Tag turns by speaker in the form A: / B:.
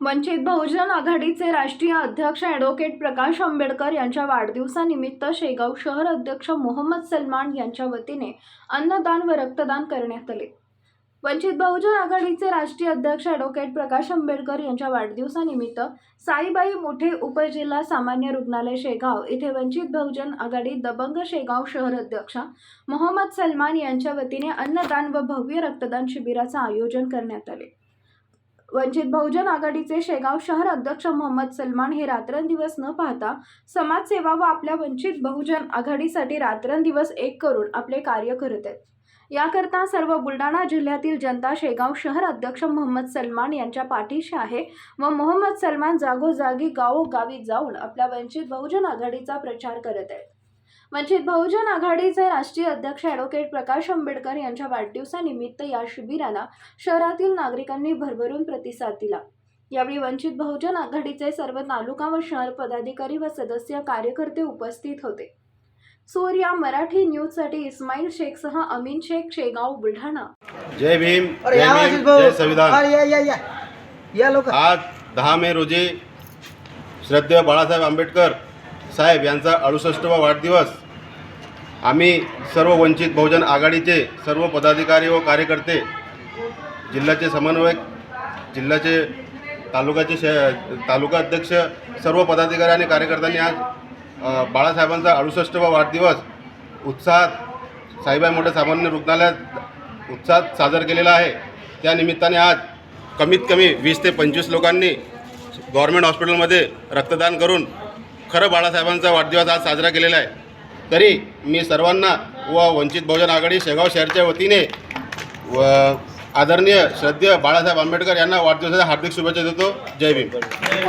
A: वंचित बहुजन आघाडीचे राष्ट्रीय अध्यक्ष ॲडव्होकेट प्रकाश आंबेडकर यांच्या वाढदिवसानिमित्त शेगाव शहर अध्यक्ष मोहम्मद सलमान यांच्या वतीने अन्नदान व रक्तदान करण्यात आले. वंचित बहुजन आघाडीचे राष्ट्रीय अध्यक्ष ॲडव्होकेट प्रकाश आंबेडकर यांच्या वाढदिवसानिमित्त साईबाई मोठे उपजिल्हा सामान्य रुग्णालय शेगाव येथे वंचित बहुजन आघाडी दबंग शेगाव शहर अध्यक्ष मोहम्मद सलमान यांच्या वतीने अन्नदान व भव्य रक्तदान शिबिराचं आयोजन करण्यात आले. वंचित बहुजन आघाडीचे शेगाव शहर अध्यक्ष मोहम्मद सलमान हे रात्रंदिवस न पाहता समाजसेवा व आपल्या वंचित बहुजन आघाडीसाठी रात्रंदिवस एक करून आपले कार्य करत आहेत. याकरता सर्व बुलढाणा जिल्ह्यातील जनता शेगाव शहर अध्यक्ष मोहम्मद सलमान यांच्या पाठीशी आहे व मोहम्मद सलमान जागोजागी गावोगावी जाऊन आपल्या वंचित बहुजन आघाडीचा प्रचार करत आहेत. वंचित बहुजन आघाडीचे राष्ट्रीय अध्यक्ष ॲडव्होकेट प्रकाश आंबेडकर यांच्या वाढदिवसानिमित्त या शिबिराला शहरातील नागरिकांनी भरभरून प्रतिसाद दिला. यावेळी वंचित बहुजन आघाडीचे सर्व तालुका व शहर पदाधिकारी व सदस्य कार्यकर्ते उपस्थित होते. सूर्या मराठी न्यूजसाठी इस्माईल शेखसह अमीन शेख शेगाव बुलढाणा.
B: जय भीम जय भीम संविधान.
C: अरे या या या. या लोक.
B: आज दहा मे रोजी श्रद्धेय बाळासाहेब आंबेडकर साहेब यांचा अडुसष्टवा वाढदिवस. आम्ही सर्व वंचित बहुजन आघाडीचे सर्व पदाधिकारी व कार्यकर्ते जिल्ह्याचे समन्वयक जिल्ह्याचे तालुक्याचे श तालुका अध्यक्ष सर्व पदाधिकारी आणि कार्यकर्त्यांनी आज बाळासाहेबांचा अडुसष्टवा वाढदिवस उत्साहात साईबाई मोठ्या सामान्य रुग्णालयात उत्साहात साजर केलेला आहे. त्यानिमित्ताने आज कमीत कमी वीस ते पंचवीस लोकांनी गव्हर्मेंट हॉस्पिटलमध्ये रक्तदान करून खरं बाळासाहेबांचा वाढदिवस आज साजरा केलेला आहे. तरी मी सर्वांना व वंचित बहुजन आघाडी शेगाव शहरच्या वतीने व आदरणीय श्रद्धेय बाळासाहेब आंबेडकर यांना वाढदिवसाच्या हार्दिक शुभेच्छा देतो. जय भीम.